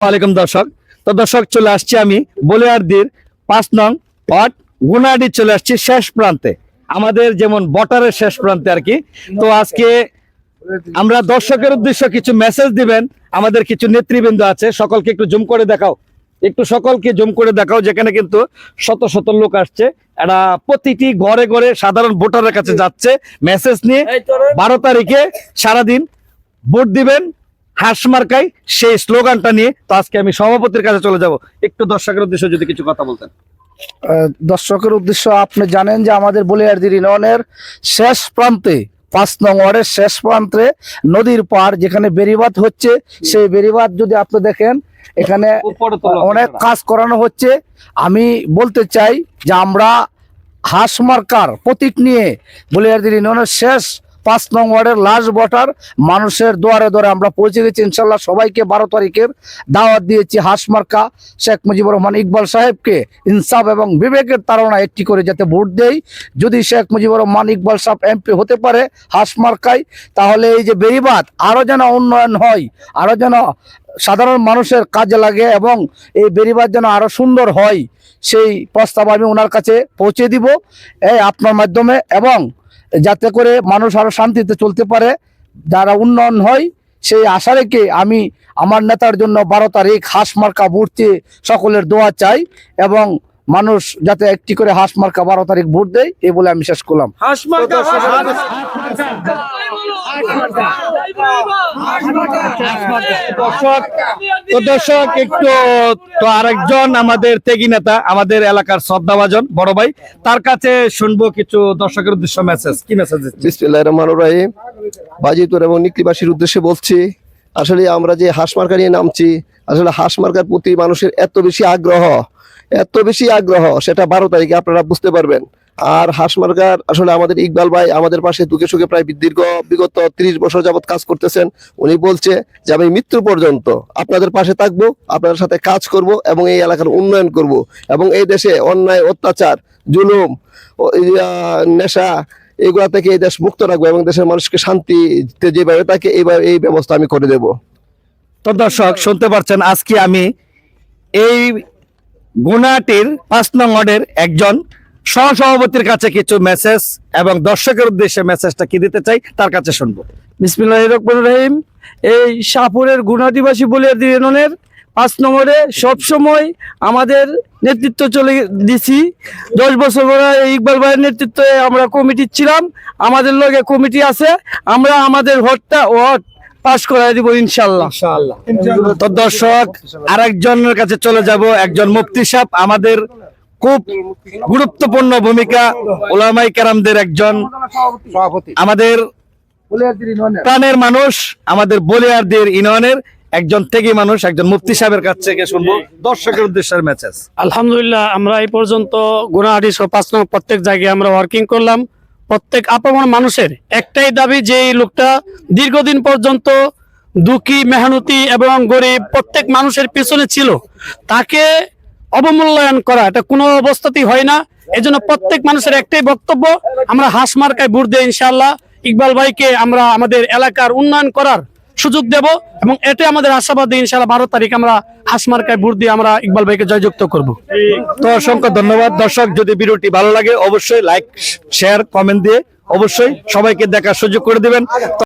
ওয়ালাইকুম দর্শক। তো দর্শক চলে আসছি আমি বলিয়ারদির পাঁচ নং ওয়ার্ড গুনাডি চলে আসছি শেষ প্রান্তে। আমাদের যেমন বটারের শেষ প্রান্তে আর কি। তো আজকে আমরা দর্শকের উদ্দেশ্যে কিছু মেসেজ দিবেন। আমাদের কিছু নেতৃবৃন্দ আছে সকলকে একটু জুম করে দেখাও। একটু সকলকে জুম করে দেখাও যেখানে কিন্তু শত শত লোক আসছে। এরা প্রতিটি ঘরে ঘরে সাধারণ ভোটারের কাছে যাচ্ছে। মেসেজ নিয়ে বারো তারিখে সারাদিন ভোট দিবেন। হাঁস মার্কাই সেই স্লোগানটা নিয়ে তো আজকে আমি সভাপতির কাছে চলে যাব। একটু দর্শকের উদ্দেশ্যে যদি কিছু কথা বলতেন। দর্শকের উদ্দেশ্য আপনি জানেন যে আমাদের বলিয়ারদির ইউনিয়নের শেষ প্রান্তে পাঁচ নং ওয়ার্ডের শেষ প্রান্তে নদীর পার যেখানে বেরিবাদ হচ্ছে সেই বেরিবাদ যদি আপনি দেখেন এখানে অনেক কাজ করানো হচ্ছে। আমি বলতে চাই যে আমরা হাঁস মার্কার প্রতীক নিয়ে বলিয়ারদির ইউনিয়নের শেষ পাঁচ নং ওয়ার্ডের লাস্ট ভোটার মানুষের দুয়ারে দুয়ারে আমরা পৌঁছে গেছি, ইনশাল্লাহ সবাইকে বারো তারিখের দাওয়াত দিয়েছি হাঁস মার্কা শেখ মুজিবুর রহমান ইকবাল সাহেবকে ইনসাফ এবং বিবেকের তাড়না একটি করে যাতে ভোট দেই। যদি শেখ মুজিবুর রহমান ইকবাল সাহেব এমপি হতে পারে হাঁস মার্কায়, তাহলে এই যে বেরিবাদ আরও যেন উন্নয়ন হয়, আরও যেন সাধারণ মানুষের কাজে লাগে এবং এই বেরিবাদ যেন আরও সুন্দর হয়, সেই প্রস্তাব আমি ওনার কাছে পৌঁছে দিব। এই আপনার মাধ্যমে এবং যাতে করে মানুষ আরও শান্তিতে চলতে পারে, যারা উন্নয়ন হয়, সেই আশা রেখে আমি আমার নেতার জন্য বারো তারিখ হাঁস মার্কা ভোট সকলের দোয়া চাই এবং মানুষ যাতে একটি করে হাঁস মার্কা বারো তারিখ ভোট দেয়, এ বলে আমি শেষ করলাম। দর্শক, একটু তো আরেকজন আমাদের নেতা, আমাদের এলাকার শ্রদ্ধাভাজন বড় ভাই, তার কাছে শুনব কিছু দর্শকের উদ্দেশ্য মেসেজ কি মেসেজ বাজিতুর এবং উদ্দেশ্যে বলছি, আসলে আমরা যে হাঁস মার্কা নিয়ে নামছি, আসলে হাঁস মার্কার প্রতি মানুষের এত বেশি আগ্রহ, এত বেশি আগ্রহ, সেটা বারো তারিখে আপনারা বুঝতে পারবেন। আর হাঁস মার্কার আসলে আমাদের ইকবাল ভাই আমাদের পাশে দুঃখে সুখে প্রায় দীর্ঘ, বিগত তিরিশ বছর যাবত কাজ করতেছেন। উনি বলছে যে, আমি মৃত্যু পর্যন্ত আপনাদের পাশে থাকব, আপনাদের সাথে কাজ করব এবং এই এলাকার উন্নয়ন করব এবং এই দেশে অন্যায়, অত্যাচার, জুলুম নেশা, এগুলা থেকে এই দেশ মুক্ত রাখব এবং দেশের মানুষকে শান্তিতে যেভাবে থাকে এইভাবে এই ব্যবস্থা আমি করে দেব। তো দর্শক, শুনতে পারছেন আজকে আমি এই গুনাটির পাঁচ নং ওয়ার্ডের একজন সহসভাপতির কাছে কিছু মেসেজ এবং দর্শকের উদ্দেশ্যে মেসেজটা কি দিতে চাই তার কাছে শুনব। বিসমিল্লাহ রহমান রহিম। এই শাহপুরের গুণাদিবাসী বলিয়াদি ইউনিয়নের পাঁচ নম্বরে সবসময় আমাদের নেতৃত্ব চলে দিছি। দশ বছর পরে ইকবাল ভাইয়ের নেতৃত্বে আমরা কমিটি ছিলাম। আমাদের লগে কমিটি আছে। আমরা আমাদের ভোটটা ভোট পাশ করাই দিব ইনশাল্লাহ তো দর্শক আরেকজনের কাছে চলে যাব। একজন মুফতি সাহেব আমাদের খুব গুরুত্বপূর্ণ ভূমিকা ওলামাই কেরামদের একজন। আমাদের প্রাণের মানুষ আমাদের বলিয়ারদের ইউনিয়নের একজন থেকে মানুষ একজন মুফতি সাহেবের কাছ থেকে শুনব দর্শকের উদ্দেশ্যের মেসেজ আলহামদুলিল্লাহ আমরা এই পর্যন্ত গুণাহাটি সহ পাঁচ নম্বর প্রত্যেক জায়গায় আমরা ওয়ার্কিং করলাম। প্রত্যেক আপামর মানুষের একটাই দাবি যে এই লোকটা দীর্ঘদিন পর্যন্ত দুঃখী মেহনতি এবং গরিব প্রত্যেক মানুষের পেছনে ছিল। তাকে অবমূল্যায়ন করা, এটা কোনো অবস্থাতেই হয় না। এজন্য প্রত্যেক মানুষের একটাই বক্তব্য, আমরা হাঁস মার্কায় ভোট দেই ইনশাআল্লাহ। ইকবাল ভাইকে আমরা আমাদের এলাকার উন্নয়ন করার সুযোগ দেব এবং এটাই আমাদের আশাবাদী ইনশাল্লাহ বারো তারিখ আমরা হাঁস মার্কায় ভোট দিয়ে আমরা ইকবাল ভাইকে জয়যুক্ত করব। তো অসংখ্য ধন্যবাদ। দর্শক, যদি ভিডিওটি ভালো লাগে, অবশ্যই লাইক শেয়ার কমেন্ট দিয়ে অবশ্যই সবাইকে দেখার সুযোগ করে দিবেন।